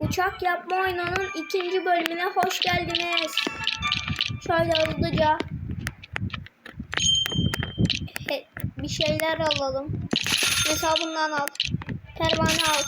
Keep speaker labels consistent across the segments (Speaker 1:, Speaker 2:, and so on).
Speaker 1: Uçak yapma oyununun ikinci bölümüne hoş geldiniz. Şöyle hızlıca bir şeyler alalım. Mesela bundan al. Pervane al.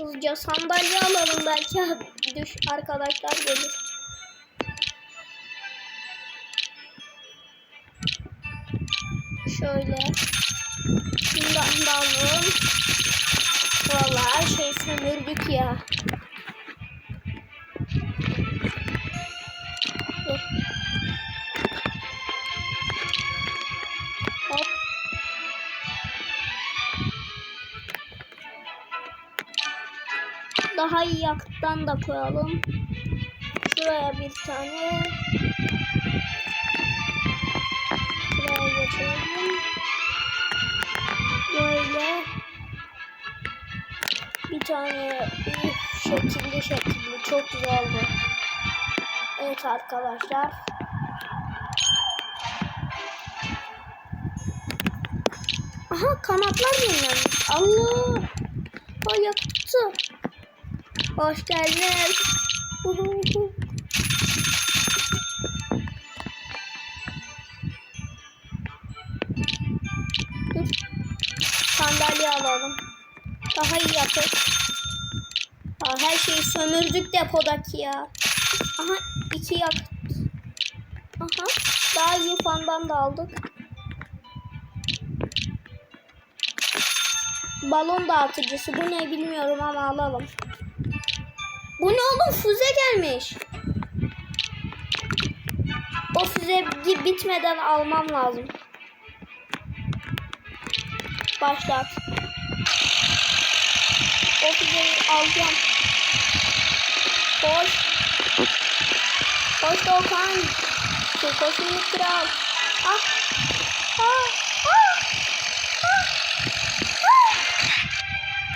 Speaker 1: Hızlıca sandalye alalım belki düş arkadaşlar gelir. Şöyle. Şundan da alalım. Vallahi şeyi sömürdük ya. Daha iyi yakıttan da koyalım. Şuraya bir tane. Şuraya geçelim. Böyle tane şekilli şekilli çok güzel bu. Evet arkadaşlar. Aha kanatlar yenilenmiş. Allah. O yaptı. Hoş. Dur. Sandalye alalım. Daha iyi yapır. Sömürdük depodaki ya. Aha iki yakıt. Aha daha iyi fandan da aldık. Balon dağıtıcısı bu ne bilmiyorum ama alalım. Bu ne oğlum füze gelmiş. O füze bitmeden almam lazım. Başlat. O füzeyi alacağım. Koş. Koş Doğukan. Şu koşunu kral. Ah. Ah. Ah. Ah. Ah.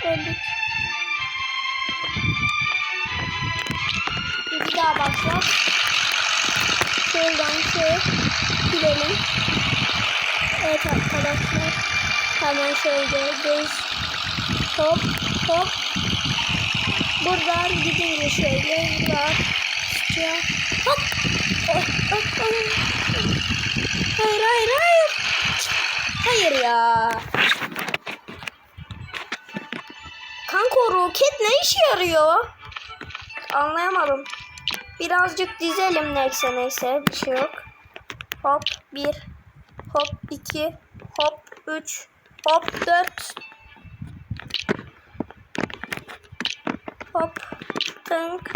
Speaker 1: Öldük. Bir daha başla. Şuradan şöyle gidelim. Evet arkadaşlar. Hemen şöyle düz. Hop hop. Buradan gidince şöyle rahatça. Hop. Oh, oh, oh. Hayır hayır hayır. Hayır ya. Kanka o roket ne işe yarıyor? Anlayamadım. Birazcık dizelim neyse neyse bir şey yok. Hop bir, hop iki, hop üç, hop dört. Hop tınk.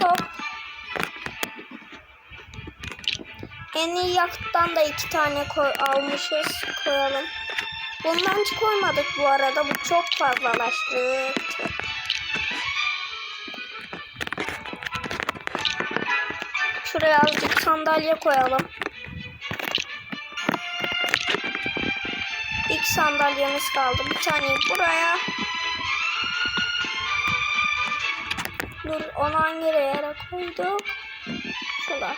Speaker 1: Hop. En iyi yakıttan da iki tane koy almışız. Koyalım. Bundan hiç koymadık bu arada. Bu çok fazlalaştı. Şuraya azıcık sandalye koyalım. İlk sandalyemiz kaldı. Bir tane buraya. Dur onu hangi yere koyduk? Şurada.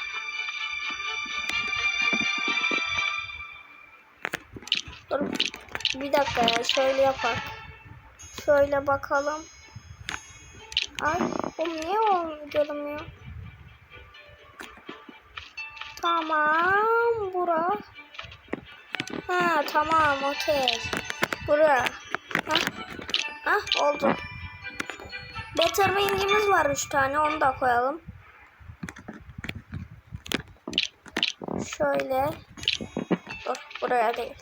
Speaker 1: Dur. Bir dakika ya. Şöyle yapak. Şöyle bakalım. Ay. Oğlum niye olmuyor görünmüyor? Tamam. Bura. Ha tamam okey. Bura. Ha. Ha oldu. Better wing'imiz var 3 tane. Onu da koyalım. Şöyle. Dur buraya değil.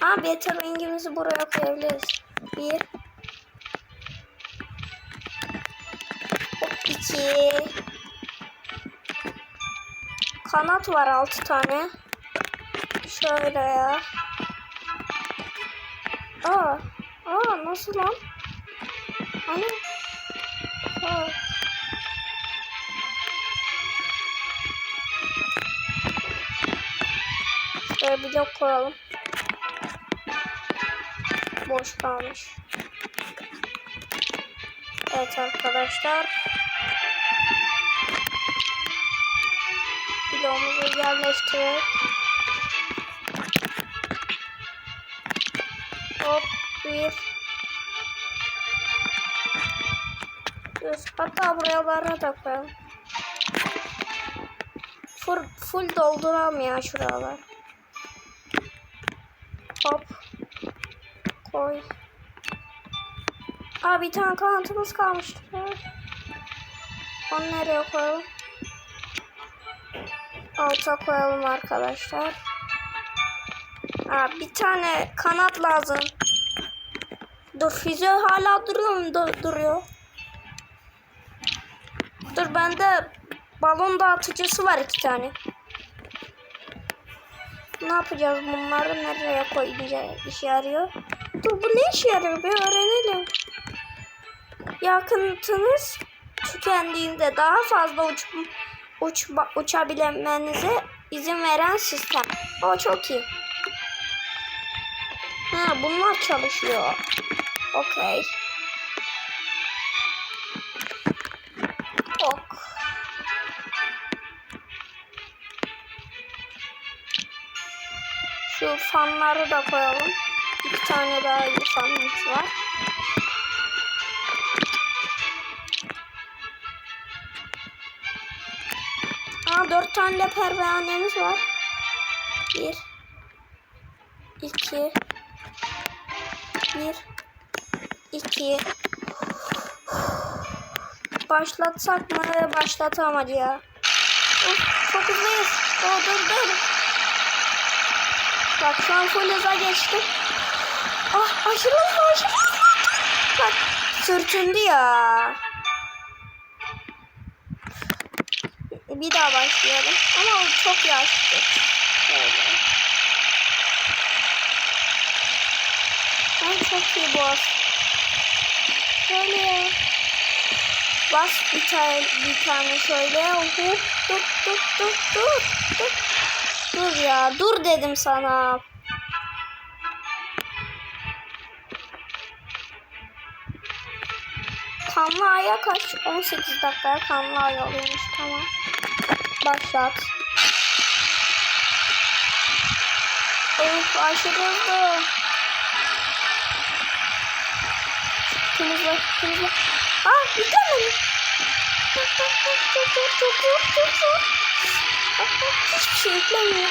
Speaker 1: Ha better wing'imizi buraya koyabiliriz. 1 Kanat var altı tane. Şöyle ya. Aa. Aa nasıl lan? Hani? Aa. Şöyle bir blok koyalım. Boş kalmış. Evet arkadaşlar. Bloğumuzu yerleştirerek. Hop bir. Dur, hatta buralara da koyalım. Full, full dolduralım ya şuralar. Hop. Koy. Aa bir tane kanatımız kalmıştı. Onu nereye koyalım? Alta koyalım arkadaşlar. Aa, bir tane kanat lazım. Dur füze hala duruyor mu? Dur- duruyor. Dur bende balon dağıtıcısı var iki tane. Ne yapacağız bunları nereye koyunca işe yarıyor? Dur bu ne işe yarıyor bir öğrenelim. Yakıtınız tükendiğinde daha fazla uç, uç, uçabilmenize izin veren sistem. O çok iyi. Ha bunlar çalışıyor. Okey. Ok. Şu fanları da koyalım. İki tane daha iyi fanımız var. Dört tane pervanemiz var. Bir. iki, Bir. iki. Başlatsak mı? Başlatamadı ya. Of, çok hızlıyız. Oh, dur dur. Bak şu an full hıza geçtim. Ah aşırı hızlı aşırı hızlı. Bak sürtündü ya. Bir daha başlayalım. Ama o çok yaşlı. Böyle. Ben çok iyi boss. Böyle ya. Bas bir tane, bir tane şöyle. Hop, dur, dur, dur, dur, dur. Dur ya, dur dedim sana. Kanlı aya kaç? 18 dakikaya kanlı ay oluyormuş. Tamam. Başlat. Of aşırı hızlı. Kırmızı, kırmızı. Aa bitemedi. Dur, dur, dur, dur, dur, dur, dur, dur, dur. Bak, bak, Hiçbir şey yüklemiyor.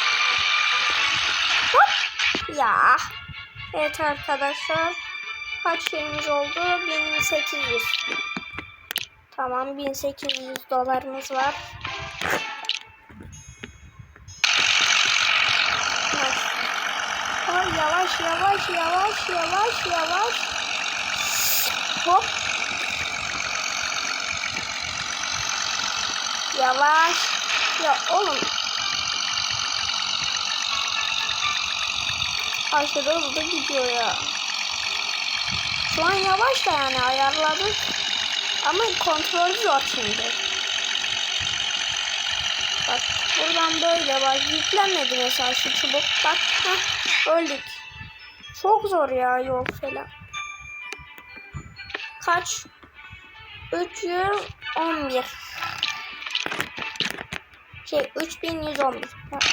Speaker 1: Hop. Ya. Evet arkadaşlar. Kaç şeyimiz oldu? 1800. Tamam 1800 dolarımız var. Yavaş yavaş yavaş yavaş yavaş. Hop. Yavaş. Ya oğlum. Aşırı hızlı gidiyor ya. Şu an yavaş da yani ayarladık. Ama kontrol zor şimdi. Bak buradan böyle bak yüklenmedi mesela şu çubuk. Bak heh, öldük. Çok zor ya yol falan. Kaç? 311. Şey 3111. Bak,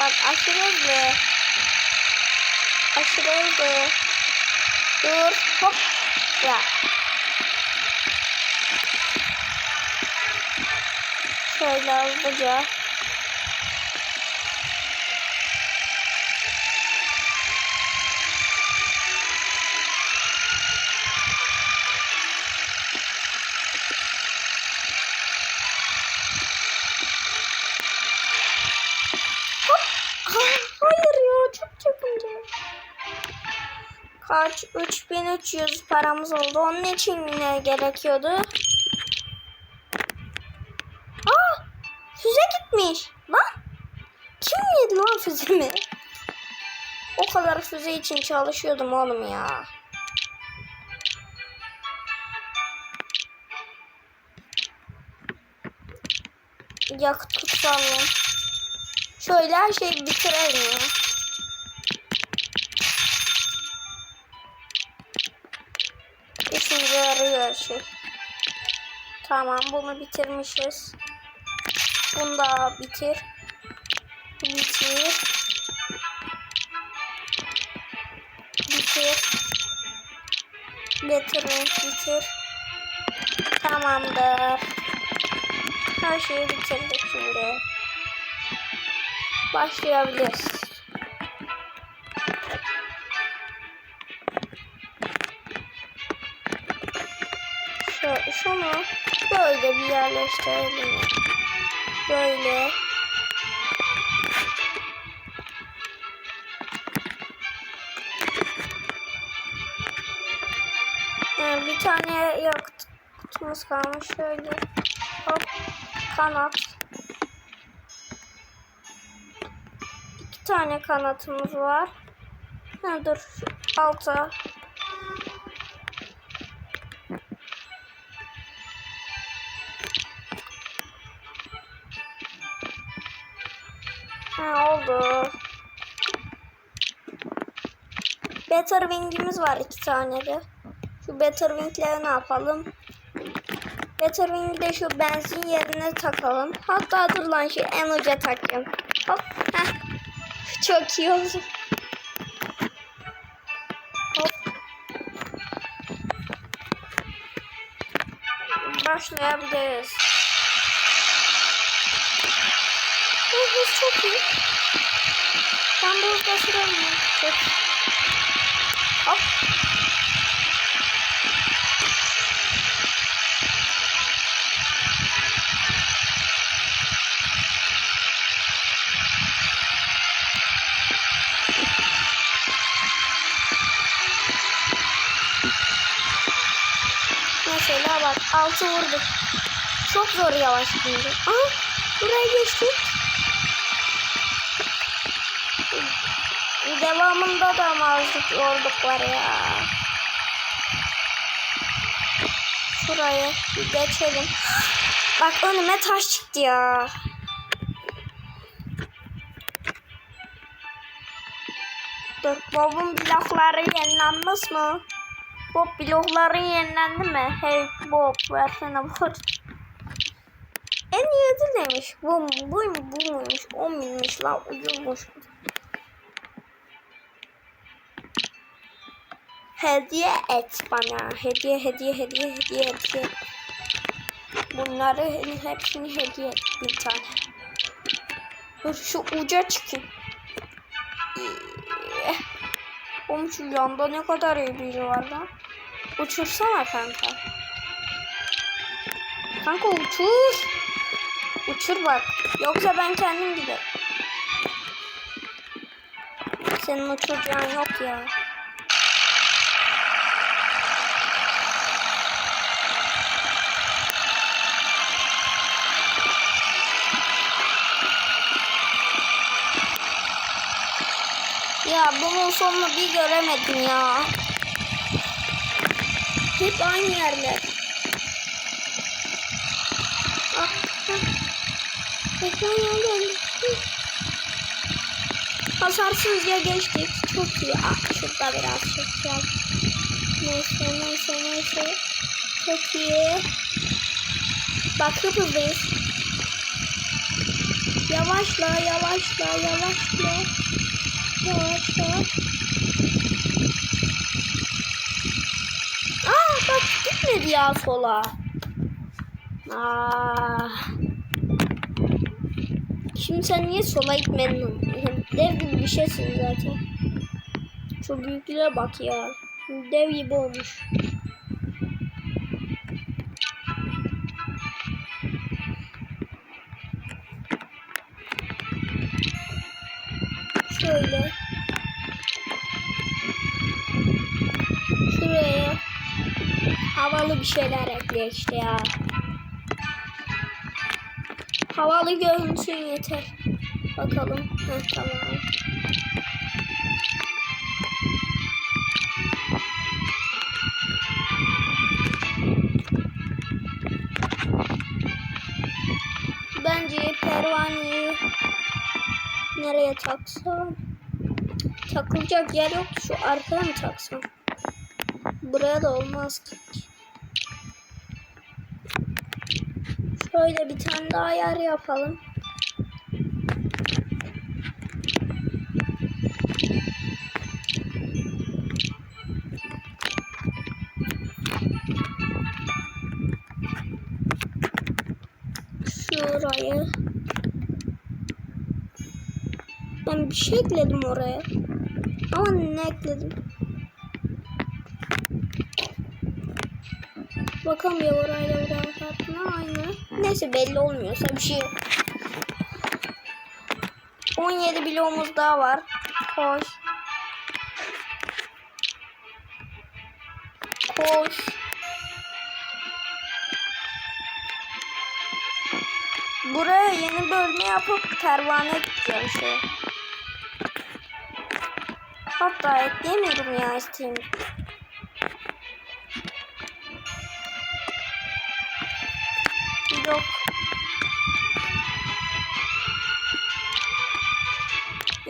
Speaker 1: bak aşırı hızlı. Aşırı hızlı. Dur. Hop. Ya. Şöyle hızlıca. Hop. Ah, Hayır ya çok çakınca. Kaç? 3300 paramız oldu. Onun için ne gerekiyordu? Aa! Füze gitmiş. Lan! Kim yedi lan füzemi? O kadar füze için çalışıyordum oğlum ya. Yakıt kutsalım. Şöyle her şeyi bitirelim ya. İşimize yarıyor her şey. Tamam bunu bitirmişiz. Bunu da bitir. Bitir. Bitir. Bitir. Bitir. Tamamdır. Her şeyi bitirdik şimdi. Başlayabiliriz. Şu, şunu böyle bir yerleştirelim. Böyle. Yani bir tane yok. Kutumuz kalmış. Şöyle. Hop. Kanat. Tane kanatımız var. Ha, dur. Alta. Ha, oldu. Better Wing'imiz var iki tane de. Şu Better Wing'leri ne yapalım? Better Wing'i de şu benzin yerine takalım. Hatta dur lan şu en uca takayım. Hop. Çok iyi oldu. Hop. Başlayabiliriz. Bu hız çok iyi. Ben bu hızda süremiyorum. Çok. Hop. Mesela bak altı vurduk. Çok zor yavaş şimdi. Aha buraya geçtik. Devamında da mazlık zorluk var ya. Şuraya bir geçelim. Bak önüme taş çıktı ya. Dur Bob'un blokları yenilenmiş mi? Bob blokları yenilendi mi? Hey Bob versene Bob. En iyi ödül neymiş? Bu, bu, bu muymuş? 10 binmiş lan ucuzmuş. Hediye et bana. Hediye, hediye, hediye, hediye, hediye. Bunları hepsini hediye et bir tane. Dur şu uca çıkayım. Oğlum şu yanda ne kadar iyi biri var lan. Uçursana kanka. Kanka uçur. Uçur bak. Yoksa ben kendim giderim. Senin uçuracağın yok ya. Ya bunun sonunu bir göremedim ya. Hep aynı yerler. Ah, ah. Ekran yandı. Hasarsızca geçtik. Çok iyi. Ah şurada biraz çekeceğim. Neyse neyse neyse. Çok iyi. Bak hızlıyız. Yavaşla yavaşla yavaşla. Yavaşla. Aa bak gitmedi ya sola. Aa. Şimdi sen niye sola gitmedin? Dev gibi bir şeysin zaten. Çok büyüklüğe bak ya. Dev gibi olmuş. İşte ya. Havalı görünsün yeter. Bakalım. Heh, tamam. Bence pervaneyi nereye taksam? Takılacak yer yok. Şu arkaya mı taksam? Buraya da olmaz ki. Böyle bir tane daha yer yapalım. Şurayı. Ben bir şey ekledim oraya. Ama ne ekledim? Bakalım ya orayla oraya farkına aynı. Neyse belli olmuyorsa bir şey yok. 17 bloğumuz daha var. Koş. Koş. Buraya yeni bölme yapıp pervane ekleyeceğim şey. Hatta ekleyemiyorum ya isteyeyim.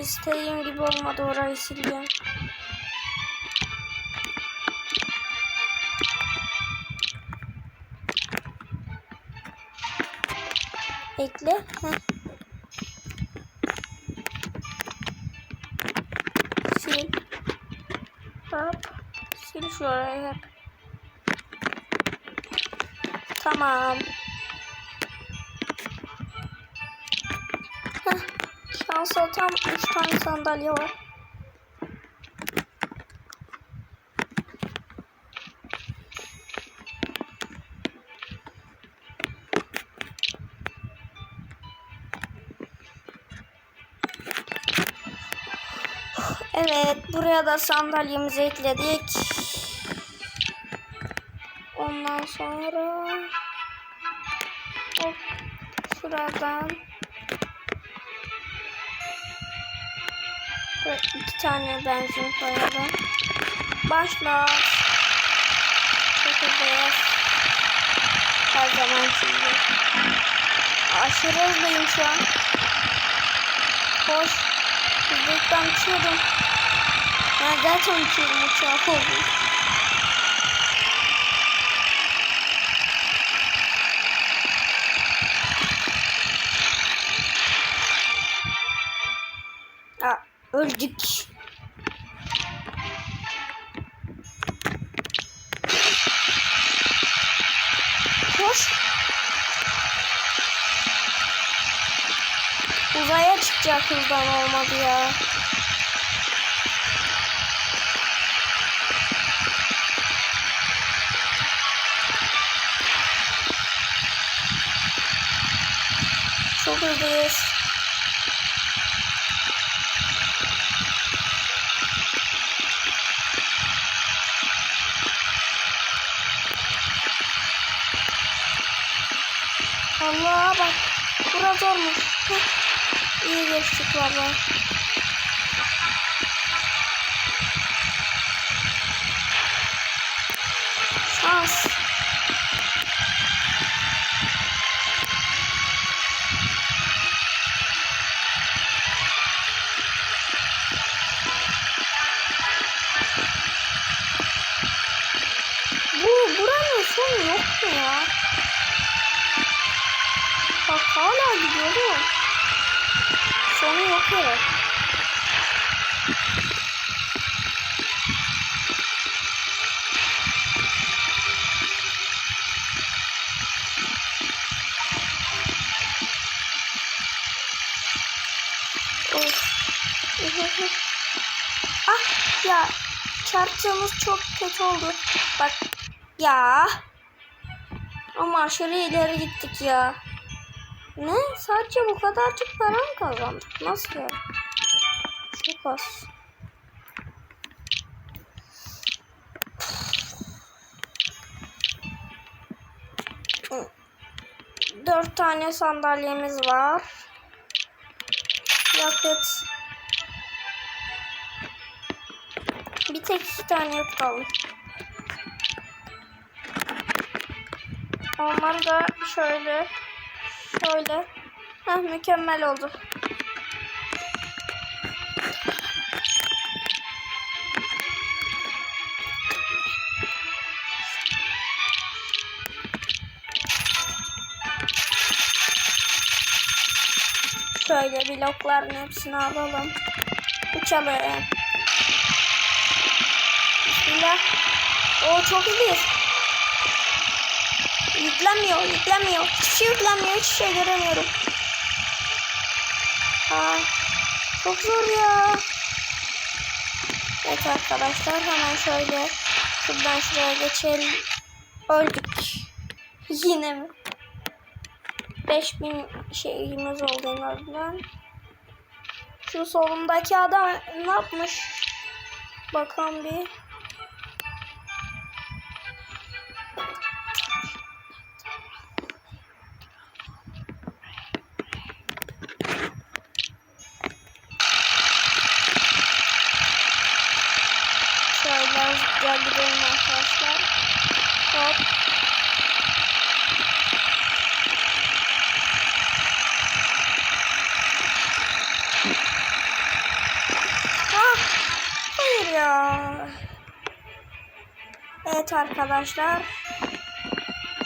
Speaker 1: İstediğim gibi olmadı orayı sileceğim. Ekle. Sil. Hop. Sil şurayı hep. Tamam. Tam 3 tane sandalye var. Evet, buraya da sandalyemizi ekledik. Ondan sonra hop şuradan Böyle iki tane benzin koyalım. Başla. Çekeceğiz. Her zaman gibi. Aşırı hızlıyım şu an. Koş. Hızlılıktan uçuyorum. Ben zaten uçuyorum uçağı oldu. Öldük. Koş. Uzaya çıkacak hızdan olmadı ya. Çok hızlıyız. Allah bak. Burası zormuş. Heh. İyi geçtik valla. Şans. Bu buranın sonu yok mu ya? Bak hala gidiyor? Sonu yok. Of. ah ya çarptığımız çok kötü oldu. Bak ya. Ama aşırı ileri gittik ya. Ne? Sadece bu kadarcık para mı kazandık? Nasıl ya? Çok az. Dört tane sandalyemiz var. Yakıt. Bir tek iki tane yakıt alın. Onları da şöyle şöyle. Heh, mükemmel oldu. Şöyle blokların hepsini alalım. Uçalım. Bismillah. O çok iyiyiz. Yüklenmiyor, yüklenmiyor. Şey yüklenmiyor, hiçbir şey göremiyorum. Aa, çok zor ya. Evet arkadaşlar hemen şöyle şuradan şuraya geçelim. Öldük. Yine mi? 5000 şeyimiz oldu en azından. Şu solumdaki adam ne yapmış? Bakalım bir. Arkadaşlar.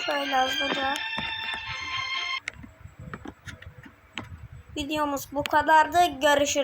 Speaker 1: Şöyle hızlıca. Videomuz bu kadardı. Görüşürüz.